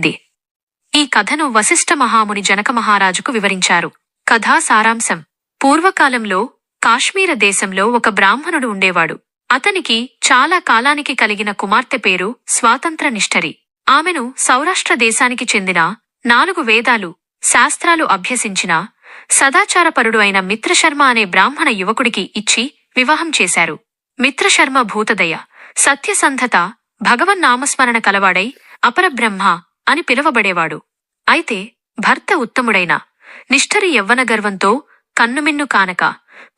ఉంది ఈ కథను వశిష్ఠ మహాముని జనక మహారాజుకు వివరించారు. కథా సారాంశం. పూర్వకాలంలో కాశ్మీర దేశంలో ఒక బ్రాహ్మణుడు ఉండేవాడు. అతనికి చాలా కాలానికి కలిగిన కుమార్తె పేరు స్వాతంత్ర నిష్ఠరి ఆమెను సౌరాష్ట్ర దేశానికి చెందిన నాలుగు వేదాలు శాస్త్రాలు అభ్యసించిన సదాచారపరుడు అయిన మిత్రశర్మ అనే బ్రాహ్మణ యువకుడికి ఇచ్చి వివాహం చేశారు. మిత్రశర్మ భూతదయ సత్యసంధత భగవన్నామస్మరణ కలవాడై అపరబ్రహ్మ అని పిలువబడేవాడు. అయితే భర్త ఉత్తముడైన నిష్ఠరి యవ్వన గర్వంతో కన్నుమిన్ను కానక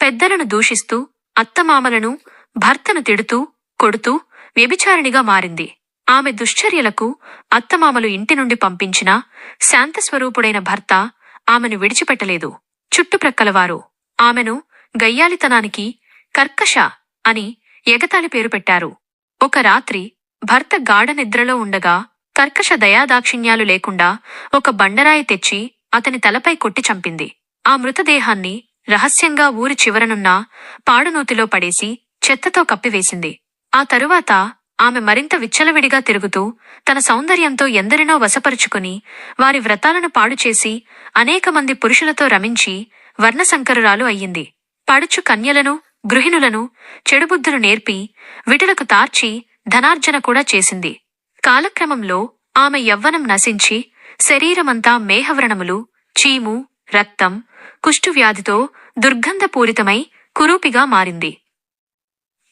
పెద్దలను దూషిస్తూ అత్తమామలను భర్తను తిడుతూ కొడుతూ వ్యభిచారిణిగా మారింది. ఆమె దుశ్చర్యలకు అత్తమామలు ఇంటి నుండి పంపించినా శాంతస్వరూపుడైన భర్త ఆమెను విడిచిపెట్టలేదు. చుట్టుప్రక్కలవారు ఆమెను గయ్యాలితనానికి కర్కష అని ఎగతాళి పేరు పెట్టారు. ఒక రాత్రి భర్త గాఢ నిద్రలో ఉండగా కర్కశ దయాదాక్షిణ్యాలు లేకుండా ఒక బండరాయి తెచ్చి అతని తలపై కొట్టి చంపింది. ఆ మృతదేహాన్ని రహస్యంగా ఊరి చివరనున్న పాడునూతిలో పడేసి చెత్తతో కప్పివేసింది. ఆ తరువాత ఆమె మరింత విచ్చలవిడిగా తిరుగుతూ తన సౌందర్యంతో ఎందరినో వశపరుచుకుని వారి వ్రతాలను పాడుచేసి అనేక మంది పురుషులతో రమించి వర్ణశంకరురాలు అయ్యింది. పడుచు కన్యలను గృహిణులను చెడుబుద్ధులు నేర్పి విటులకు తార్చి ధనార్జన కూడా చేసింది. కాలక్రమంలో ఆమె యవ్వనం నశించి శరీరమంతా మేహవ్రణములు చీము రక్తం కుష్ఠువ్యాధితో దుర్గంధపూరితమై కురూపిగా మారింది.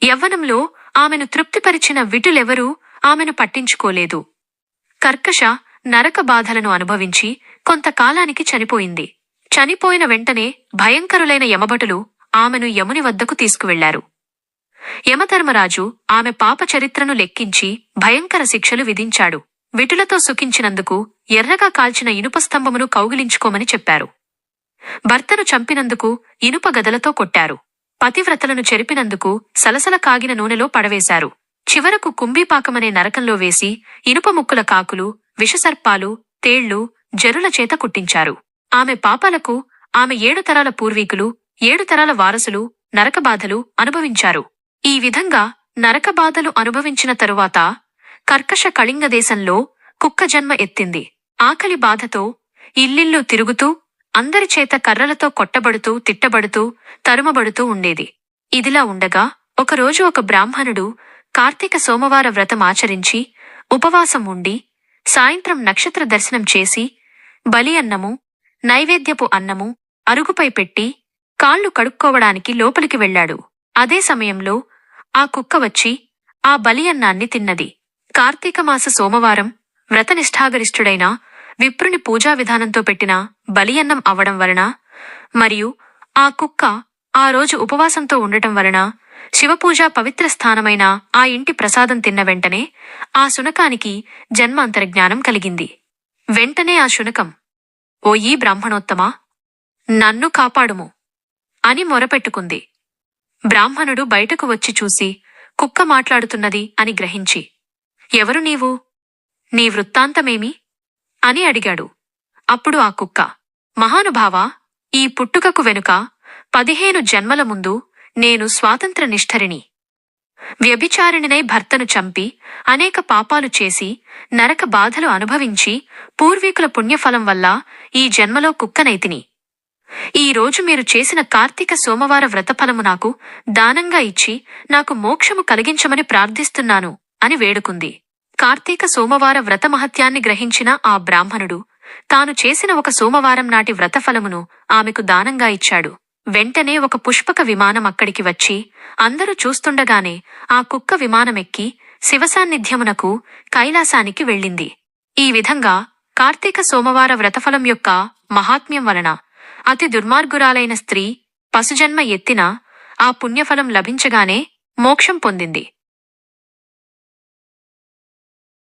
యవ్వనంలో ఆమెను తృప్తిపరిచిన విటులెవరూ ఆమెను పట్టించుకోలేదు. కర్కశ నరక బాధలను అనుభవించి కొంతకాలానికి చనిపోయింది. చనిపోయిన వెంటనే భయంకరులైన యమభటులు ఆమెను యముని వద్దకు తీసుకువెళ్ళారు. యమధర్మరాజు ఆమె పాప చరిత్రను లెక్కించి భయంకర శిక్షలు విధించాడు. విటులతో సుఖించినందుకు ఎర్రగా కాల్చిన ఇనుప స్తంభమును కౌగిలించుకోమని చెప్పారు. భర్తను చంపినందుకు ఇనుప గదలతో కొట్టారు. పతివ్రతలను చెరిపినందుకు సలసల కాగిన నూనెలో పడవేశారు. చివరకు కుంభీపాకమనే నరకంలో వేసి ఇనుప ముక్కుల కాకులు విషసర్పాలు తేళ్ళు జరుల చేత కుట్టించారు. ఆమె పాపాలకు ఆమె ఏడు తరాల పూర్వీకులు ఏడు తరాల వారసులు నరకబాధలు అనుభవించారు. ఈ విధంగా నరకబాధలు అనుభవించిన తరువాత కర్కశ కళింగ దేశంలో కుక్క జన్మ ఎత్తింది. ఆకలి బాధతో ఇల్లిల్లు తిరుగుతూ అందరిచేత కర్రలతో కొట్టబడుతూ తిట్టబడుతూ తరుమబడుతూ ఉండేది. ఇదిలా ఉండగా ఒకరోజు ఒక బ్రాహ్మణుడు కార్తీక సోమవార వ్రతం ఆచరించి ఉపవాసం ఉండి సాయంత్రం నక్షత్ర దర్శనం చేసి బలి అన్నము నైవేద్యపు అన్నము అరుగుపై పెట్టి కాళ్ళు కడుక్కోవడానికి లోపలికి వెళ్ళాడు. అదే సమయంలో ఆ కుక్క వచ్చి ఆ బలి అన్నాన్ని తిన్నది కార్తీకమాస సోమవారం వ్రతనిష్ఠాగరిష్ఠుడైన విప్రుని పూజా విధానంతో పెట్టిన బలి అన్నం అవడం వలన మరియు ఆ కుక్క ఆ రోజు ఉపవాసంతో ఉండటం వలన శివపూజ పవిత్ర స్థానమైన ఆ ఇంటి ప్రసాదం తిన్న వెంటనే ఆ శునకానికి జన్మాంతర జ్ఞానం కలిగింది. వెంటనే ఆ శునకం ఓ ఈ బ్రాహ్మణోత్తమా నన్ను కాపాడుము అని మొరపెట్టుకుంది. బ్రాహ్మణుడు బయటకు వచ్చి చూసి కుక్క మాట్లాడుతున్నది అని గ్రహించి ఎవరు నీవు? నీ వృత్తాంతమేమి? అని అడిగాడు. అప్పుడు ఆ కుక్క మహానుభావా ఈ పుట్టుకకు వెనుక పదిహేను జన్మల ముందు నేను స్వాతంత్ర నిష్ఠరిణి వ్యభిచారిణినై భర్తను చంపి అనేక పాపాలు చేసి నరక బాధలు అనుభవించి పూర్వీకుల పుణ్యఫలం వల్ల ఈ జన్మలో కుక్కనైతిని ఈ రోజు మీరు చేసిన కార్తీక సోమవార వ్రతఫలము నాకు దానంగా ఇచ్చి నాకు మోక్షము కలిగించమని ప్రార్థిస్తున్నాను అని వేడుకుంది. కార్తీక సోమవార వ్రతమహత్యాన్ని గ్రహించిన ఆ బ్రాహ్మణుడు తాను చేసిన ఒక సోమవారం నాటి వ్రతఫలమును ఆమెకు దానంగా ఇచ్చాడు. వెంటనే ఒక పుష్పక విమానం అక్కడికి వచ్చి అందరూ చూస్తుండగానే ఆ కుక్క విమానమెక్కి శివసాన్నిధ్యమునకు కైలాసానికి వెళ్ళింది. ఈ విధంగా కార్తీక సోమవార వ్రతఫలం యొక్క మహాత్మ్యం వలన అతి దుర్మార్గురాలైన స్త్రీ పశుజన్మ ఎత్తిన ఆ పుణ్యఫలం లభించగానే మోక్షం పొందింది.